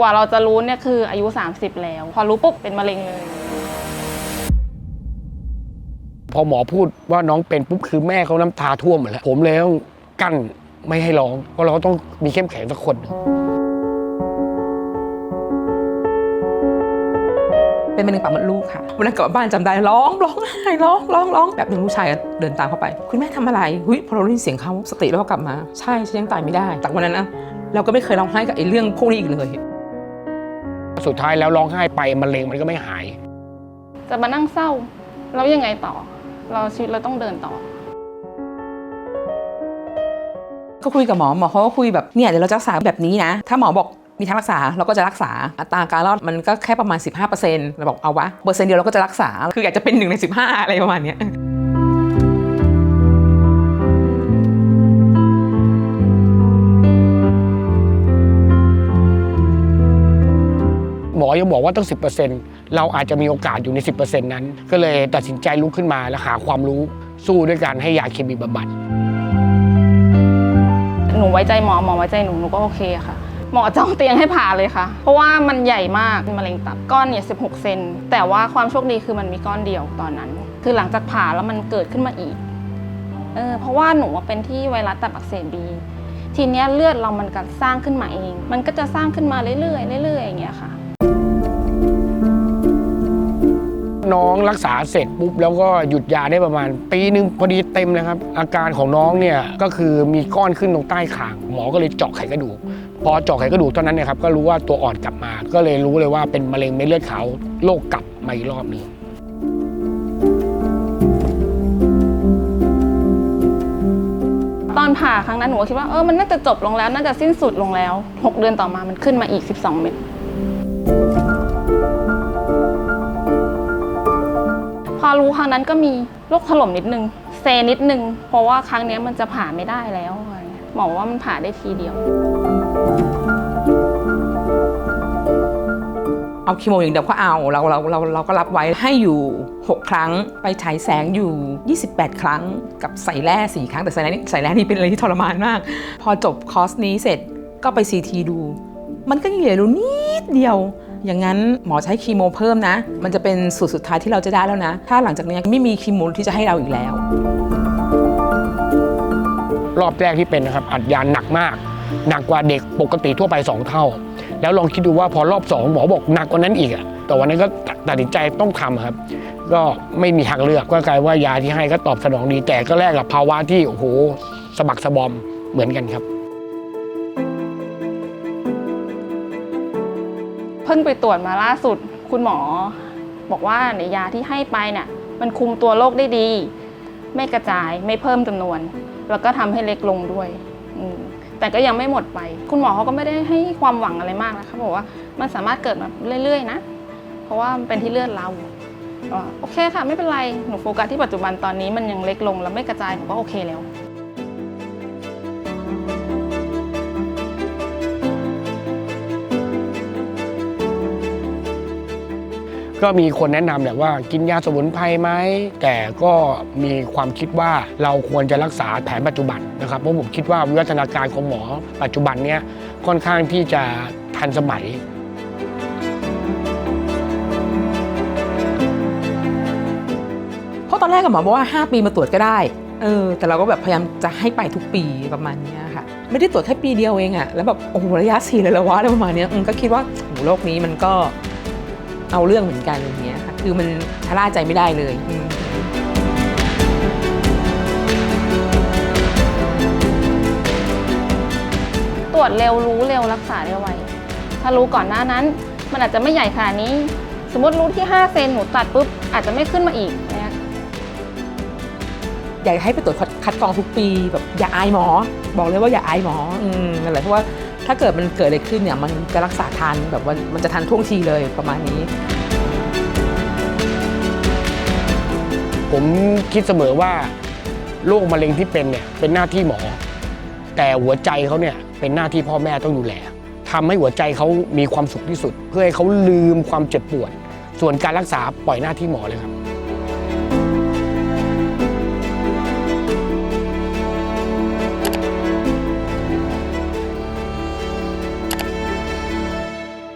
กว่าเราจะรู้เนี่ยคืออายุ 30 แล้ว พอรู้ปุ๊บเป็นมะเร็งเลย พอหมอพูดว่าน้องเป็นปุ๊บคือแม่เขาน้ำตาท่วมหมดแล้ว ผมเลยต้องกั้นไม่ให้ร้อง เพราะเราต้องมีเข้มแข็งสักคนหนึ่งเป็นมะเร็งปากมดลูกค่ะวันนั้นกลับบ้านจำได้ร้องร้องไห้ร้องร้องร้องแบบหนึ่งลูกชายก็เดินตามเข้าไป คุณแม่ทำอะไรหุยพอเราได้ยินเสียงเขาสติแล้วก็กลับมา ใช่ฉันยังตายไม่ได้จากวันนั้นนะเราก็ไม่เคยร้องไห้กับไอ้เรื่องพวกนี้อีกเลย สุดท้ายแล้วร้องไห้ไปมะเร็งมันก็ไม่หาย จะมานั่งเศร้าแล้วยังไงต่อ เราชีวิตเราต้องเดินต่อก็คุยกับหมอหมอเขาก็คุยแบบเนี่ยเดี๋ยวเราจะรักษาแบบนี้นะ ถ้าหมอบอกมีทางรักษาเราก็จะรักษาอัตราการรอดมันก็แค่ประมาณ 15%เราบอกเอาวะเปอร์เซ็นต์เดียวเราก็จะรักษา คืออยากจะเป็นหนึ่งใน 15 อะไรประมาณเนี้ อยังบอกว่าต้อง10%เราอาจจะมีโอกาสอยู่ใน 10%นั้น ก็เลยตัดสินใจลุกขึ้นมาและหาความรู้สู้ด้วยการให้ยาเคมีบำบัดหนูไว้ใจหมอหมอไว้ใจหนูหนูก็โอเคค่ะ หมอจองเตียงให้ผ่าเลยค่ะ เพราะว่ามันใหญ่มากเป็นมะเร็งตับก้อนเนี่ย16 เซนแต่ว่าความโชคดีคือมันมีก้อนเดียวตอนนั้น คือหลังจากผ่าแล้วมันเกิดขึ้นมาอีกเออเพราะว่าหนูเป็นที่ไวรัสตับอักเสบบีทีเนี้ยเลือดเรามันก็สร้างขึ้นมาเอง มันก็จะสร้างขึ้นมาเรื่อยๆเรื่อยๆอย่างเงี้ยค่ะ น้องรักษาเสร็จปุ๊บแล้วก็หยุดยาได้ประมาณ ปีหนึ่งพอดีเต็มนะครับ อาการของน้องเนี่ยก็คือมีก้อนขึ้นตรงใต้คาง หมอก็เลยเจาะไขกระดูก พอเจาะไขกระดูกตอนนั้นนี่ยครับก็รู้ว่าตัวอ่อนกลับมา ก็เลยรู้เลยว่าเป็นมะเร็งเม็ดเลือดขาวโรคกลับมาอีกรอบหนึงตอนผ่าครั้งนั้นหนูก็คิดว่าเออมันน่าจะจบลงแล้วน่าจะสิ้นสุดลงแล้ว 6 เดือนต่อมามันขึ้นมาอีก 12 เม็ด อรู้ครั้งนั้นก็มีโรคถล่มนิดนึง เซนิดนึง เพราะว่าครั้งนี้มันจะผ่าไม่ได้แล้วหมอว่ามันผ่าได้ทีเดียว เอาคีโมอย่างเดียวก็เอาเราเราเราเราก็รับไว้ให้อยู่ 6 ครั้งไปฉายแสงอยู่ 28 ครั้งกับใส่แร่4ครั้งแต่ใส่แร่นี่ใส่แร่นี่เป็นอะไรที่ทรมานมาก พอจบคอร์สนี้เสร็จก็ไปซีทีดู มันก็ยังเหลือรู้นิดเดียว อย่างนั้นหมอใช้คีโมเพิ่มนะ มันจะเป็นสูตรสุดท้ายที่เราจะได้แล้วนะ ถ้าหลังจากนี้ไม่มีคีโมที่จะให้เราอีกแล้ว รอบแรกที่เป็นนะครับอัดยาหนักมาก หนักกว่าเด็กปกติทั่วไป 2 เท่า แล้วลองคิดดูว่าพอรอบ 2 หมอบอกหนักกว่านั้นอีกอะแต่วันนั้นก็ตัดสินใจต้องทำครับ ก็ไม่มีทางเลือกก็กลายว่ายาที่ให้ก็ตอบสนองดี แต่ก็แลกกับภาวะที่โอ้โหสะบักสะบอมเหมือนกันครับ พิ่งไปตรวจมาล่าสุด คุณหมอ บอกว่าในยาที่ให้ไปเนี่ยมันคุมตัวโรคได้ดี ไม่กระจายไม่เพิ่มจำนวน แล้วก็ทำให้เล็กลงด้วยแต่ก็ยังไม่หมดไป คุณหมอเขาก็ไม่ได้ให้ความหวังอะไรมากนะคะบอกว่ามันสามารถเกิดมาเรื่อยๆ นะ เพราะว่ามันเป็นที่เลือดเราโอเคค่ะไม่เป็นไรหนูโฟกัสที่ปัจจุบันตอนนี้มันยังเล็กลง แล้วไม่กระจายหนูก็โอเคแล้ว ก็มีคนแนะนำแหละว่ากินยาสมุนไพรไหมแต่ก็มีความคิดว่าเราควรจะรักษาแผนปัจจุบันนะครับเพราะผมคิดว่าวิวัฒนาการของหมอปัจจุบันเนี้ยค่อนข้างที่จะทันสมัยเพราะตอนแรกกับหมอบอกว่า 5 ปีมาตรวจก็ได้เออแต่เราก็แบบพยายามจะให้ไปทุกปีประมาณนี้ค่ะ ไม่ได้ตรวจแค่ปีเดียวเองอะแล้วแบบโอ้โหระยะสี่เลยละวะอะไรประมาณนี้ก็คิดว่าโอ้โหโรคนี้มันก็ เอาเรื่องเหมือนกันอย่างเงี้ยค่ะคือมันชะล่าใจไม่ได้เลยอืม ตรวจเร็วรู้เร็วรักษาได้ไว ถ้ารู้ก่อนหน้านั้น มันอาจจะไม่ใหญ่ขนาดนี้ สมมติรู้ที่ 5 เซนหนูตัดปุ๊บ อาจจะไม่ขึ้นมาอีกเนี่ยอยากให้ไปตรวจคัดคัดกรองทุกปีแบบอย่าอายหมอ บอกเลยว่าอย่าอายหมออืมนั่นแหละเพราะว่า ถ้าเกิดมันเกิดอะไรขึ้นเนี่ยมันจะรักษาทันแบบว่ามันจะทันท่วงทีเลยประมาณนี้ ผมคิดเสมอว่าโรคมะเร็งที่เป็นเนี่ยเป็นหน้าที่หมอ แต่หัวใจเขาเนี่ยเป็นหน้าที่พ่อแม่ต้องดูแลทำให้หัวใจเขามีความสุขที่สุด เพื่อให้เขาลืมความเจ็บปวด ส่วนการรักษาปล่อยหน้าที่หมอเลยครับ